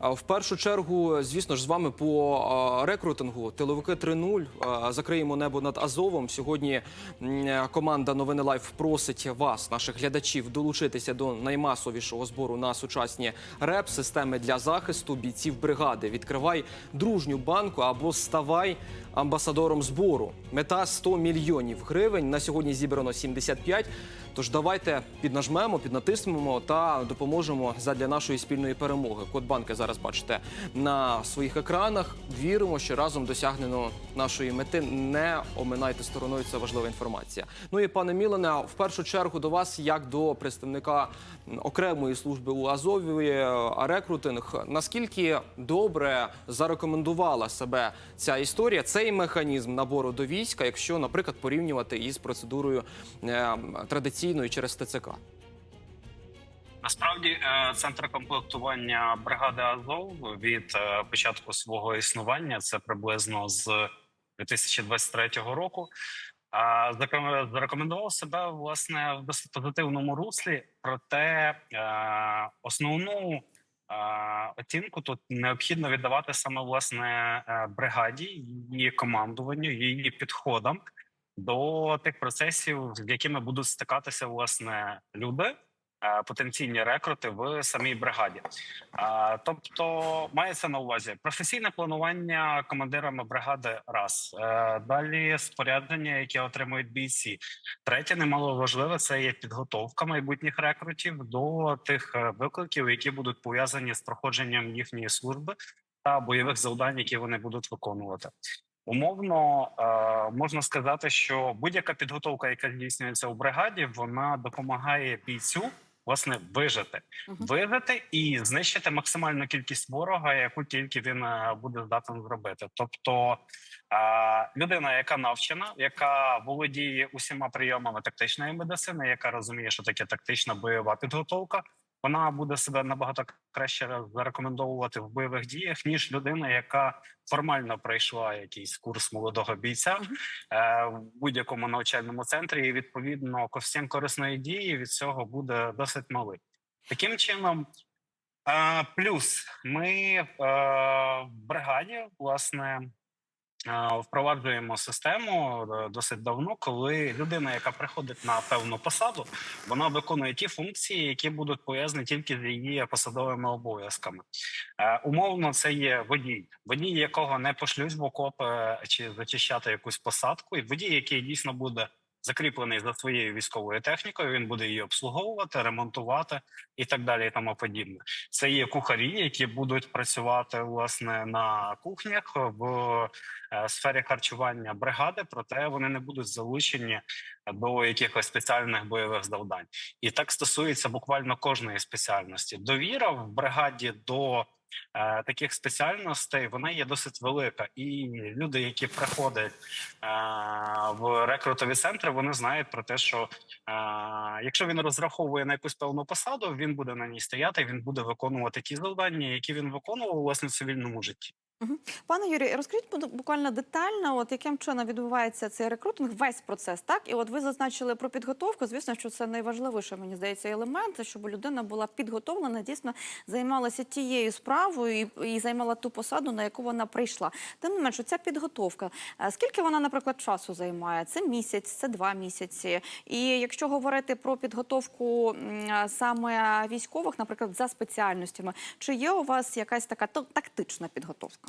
В першу чергу, звісно ж, з вами по рекрутингу тиловики 3.0 а, закриємо небо над Азовом. Сьогодні команда Новини Лайф просить вас, наших глядачів, долучитися до наймасовішого збору на сучасні реп системи для захисту бійців бригади. Відкривай дружню банку або ставай амбасадором збору. Мета 100 мільйонів гривень. На сьогодні зібрано 75. Тож давайте піднажмемо, піднатиснемо та допоможемо задля нашої спільної перемоги. Код банки зараз бачите на своїх екранах. Віримо, що разом досягнено нашої мети. Не оминайте стороною. Це важлива інформація. Ну і пане Мілене, в першу чергу до вас, як до представника окремої служби у Азові, е, рекрутинг. Наскільки добре зарекомендувала себе ця історія, цей механізм набору до війська, якщо, наприклад, порівнювати із процедурою е, традиційною через ТЦК? Насправді, е, центр комплектування бригади Азов від е, початку свого існування це приблизно з 2023 року. Зарекомендував себе власне в досить позитивному руслі. Проте е, основну е, оцінку тут необхідно віддавати саме власне е, бригаді, її командуванню, її підходам до тих процесів, з якими будуть стикатися власне люди е, потенційні рекрути в самій бригаді. Е, Тобто мається на увазі професійне планування командирами бригади. Раз Е, далі спорядження, яке отримують бійці. Третє, немало важливе, це є підготовка майбутніх рекрутів до тих викликів, які будуть пов'язані з проходженням їхньої служби та бойових завдань, які вони будуть виконувати. Умовно е, можна сказати, що будь-яка підготовка, яка здійснюється у бригаді, вона допомагає бійцю власне вижити, вижити і знищити максимальну кількість ворога, яку тільки він е, буде здатен зробити. Тобто е, людина, яка навчена, яка володіє усіма прийомами тактичної медицини, яка розуміє, що таке тактична бойова підготовка. Вона буде себе набагато краще зарекомендовувати в бойових діях, ніж людина, яка формально пройшла якийсь курс молодого бійця е, в будь-якому навчальному центрі, і відповідно коефіцієнт корисної дії від цього буде досить малий. Таким чином, е, плюс ми е, в бригаді власне. Е, Впроваджуємо систему е, досить давно, коли людина, яка приходить на певну посаду, вона виконує ті функції, які будуть пов'язані тільки з її посадовими обов'язками. Е, умовно, це є водій, водій, якого не пошлють в окопи чи зачищати якусь посадку, і водій, який дійсно буде закріплений за своєю військовою технікою, він буде її обслуговувати, ремонтувати і так далі, і тому подібне. Це є кухарі, які будуть працювати власне на кухнях в е, сфері харчування бригади, проте вони не будуть залучені до якихось спеціальних бойових завдань. І так стосується буквально кожної спеціальності. Довіра в бригаді до таких спеціальностей вона є досить велика. І люди, які приходять е, в рекрутові центри, вони знають про те, що е, якщо він розраховує на якусь певну посаду, він буде на ній стояти, він буде виконувати ті завдання, які він виконував власне в цивільному житті. Пане Юрій, розкажіть буквально детально, от яким чином відбувається цей рекрутинг, весь процес, так? І от ви зазначили про підготовку. Звісно, що це найважливіший, мені здається, елемент, щоб людина була підготовлена, дійсно займалася тією справою і, і займала ту посаду, на яку вона прийшла. Тим не менше, ця підготовка, е, скільки вона, наприклад, часу займає? Це місяць, це два місяці. І якщо говорити про підготовку е, саме військових, наприклад, за спеціальностями, чи є у вас якась така тактична підготовка?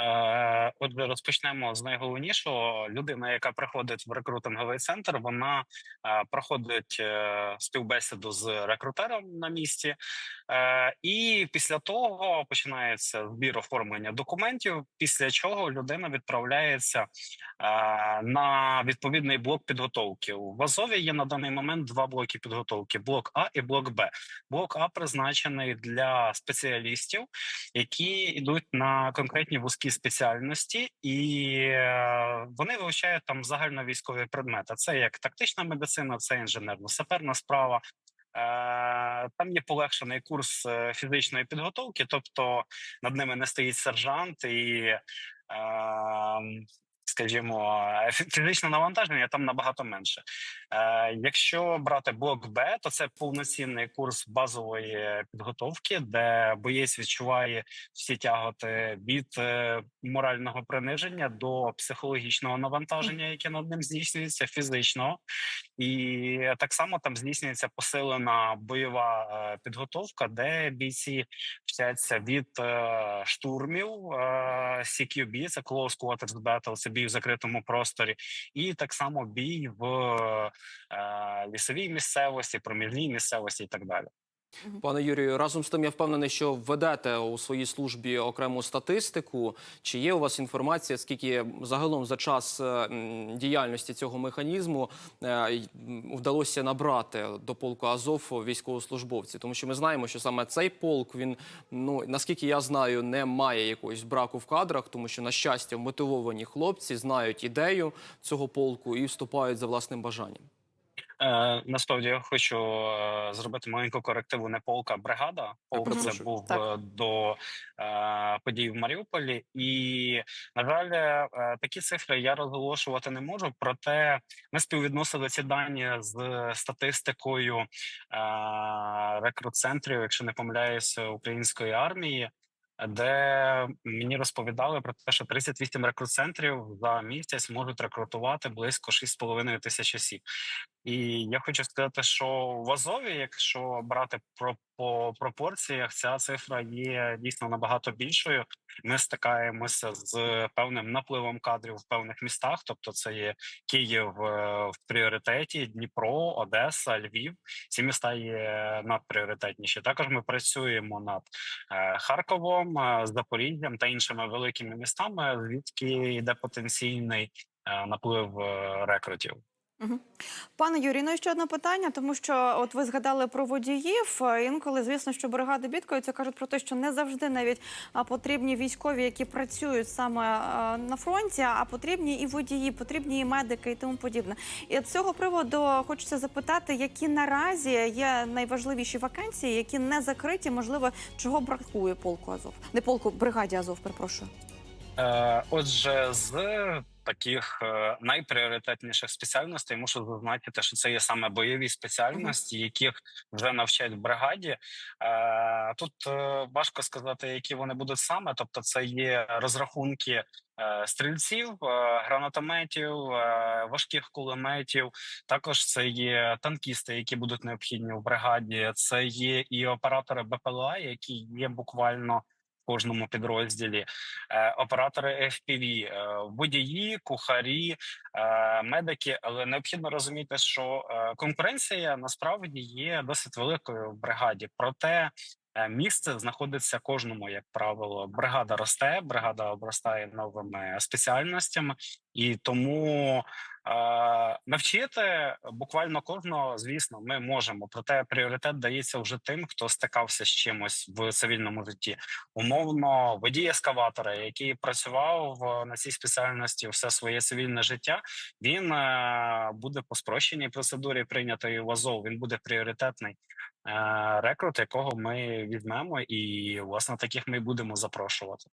Е, Отже, розпочнемо з найголовнішого. Людина, яка приходить в рекрутинговий центр, вона е, проходить е, співбесіду з рекрутером на місці, і після того починається збір оформлення документів. Після чого людина відправляється на відповідний блок підготовки. В Азові є на даний момент два блоки підготовки: блок А і блок Б. Блок А призначений для спеціалістів, які йдуть на конкретні вузькі спеціальності, і е, вони вивчають там загальновійськові предмети. Це як тактична медицина, це інженерно-саперна справа. Е, Там є полегшений курс е, фізичної підготовки, тобто над ними не стоїть сержант і. Скажімо, фізичне навантаження там набагато менше. Е, якщо брати блок Б, то це повноцінний курс базової підготовки, де боєць відчуває всі тяготи від е, морального приниження до психологічного навантаження, яке над ним здійснюється фізичного, і так само там здійснюється посилена бойова е, підготовка, де бійці вчаться від е, штурмів е, CQB, це Close Quarters Battle, це бій в закритому просторі, і так само бій в е, лісовій місцевості, проміжній місцевості і так далі. Пане Юрію, разом з тим я впевнений, що ведете у своїй службі окрему статистику. Чи є у вас інформація, скільки загалом за час е, діяльності цього механізму е, вдалося набрати до полку Азов військовослужбовців? Тому що ми знаємо, що саме цей полк він ну наскільки я знаю, не має якогось браку в кадрах, тому що на щастя мотивовані хлопці знають ідею цього полку і вступають за власним бажанням. Е, насправді я хочу е, зробити маленьку корективу. Не полка, а бригада. Полк це був Так. е, до е, подій в Маріуполі, і на жаль, е, такі цифри я розголошувати не можу. Проте ми співвідносили ці дані з статистикою е, рекрут-центрів, якщо не помиляюся, української армії. Де мені розповідали про те, що 38 рекрут-центрів за місяць можуть рекрутувати близько 6,5 тисяч осіб. І я хочу сказати, що в Азові, якщо брати про по пропорціях, ця цифра є дійсно набагато більшою. Ми стикаємося з певним напливом кадрів в певних містах. Тобто, це є Київ е, в пріоритеті, Дніпро, Одеса, Львів. Ці міста є надпріоритетніші. Також ми працюємо над е, Харковом, е, Запоріжжям та іншими великими містами, звідки йде потенційний е, наплив е, рекрутів. Пане Юрій, ну і ще одне питання, тому що от ви згадали про водіїв. Інколи, звісно, що бригади бідкаються, кажуть про те, що не завжди навіть потрібні військові, які працюють саме на фронті, а потрібні і водії, потрібні і медики, і тому подібне. І з цього приводу хочеться запитати, які наразі є найважливіші вакансії, які не закриті, можливо, чого бракує полку Азов, не полку бригаді Азов, перепрошую. Е, Отже, з таких е, найпріоритетніших спеціальностей мушу зазначити, що це є саме бойові спеціальності, яких вже навчають в бригаді. Е, Тут е, важко сказати, які вони будуть саме. Тобто, це є розрахунки стрільців, гранатометів, важких кулеметів. Також це є танкісти, які будуть необхідні в бригаді. Це є і оператори БПЛА, які є буквально кожному підрозділі, е, оператори FPV, е, водії, кухарі, е, медики. Але необхідно розуміти, що конкуренція насправді є досить великою в бригаді. Проте місце знаходиться кожному, як правило. Бригада росте, бригада обростає новими спеціальностями, і тому навчити буквально кожного, звісно, ми можемо. Проте пріоритет дається вже тим, хто стикався з чимось в цивільному житті умовно водій ескаватора, який працював е, на цій спеціальності все своє цивільне життя. Він е, буде по спрощеній процедурі прийнятої в Азов. Він буде пріоритетний е, рекрут, якого ми візьмемо, і власне таких ми будемо запрошувати.